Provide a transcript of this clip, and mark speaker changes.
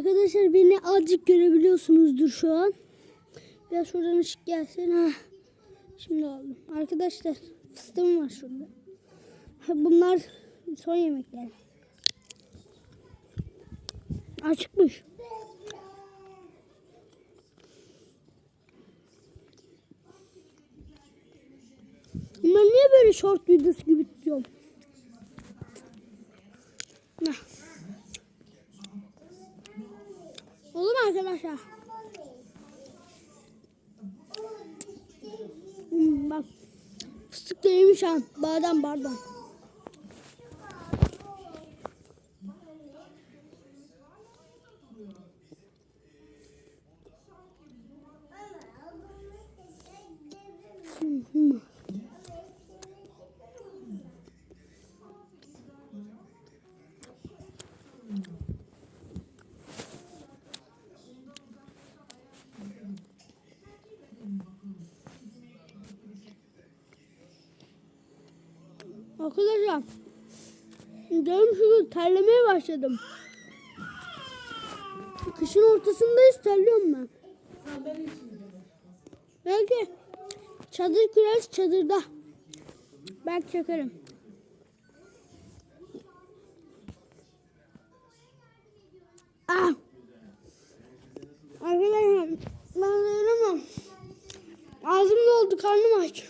Speaker 1: Arkadaşlar beni azıcık görebiliyorsunuzdur şu an. Biraz şuradan ışık gelsin. Ha. Şimdi oldu. Arkadaşlar fıstığım var şurada. Bunlar son yemekler. Açıkmış. Bunlar niye böyle short videosu gibi tutuyorum? Olur mu arkadaşlar? Hmm, bak. Fıstık da yemiş ha. Badem pardon. Hmm. Arkadaşlar canım şu terlemeye başladım. Kışın ortasındayız terliyorum ben. Belki çadır kurarız çadırda. Belki çakarım. Ah! Arkadaşlar ben dayanamam. Ağzım doldu karnım aç.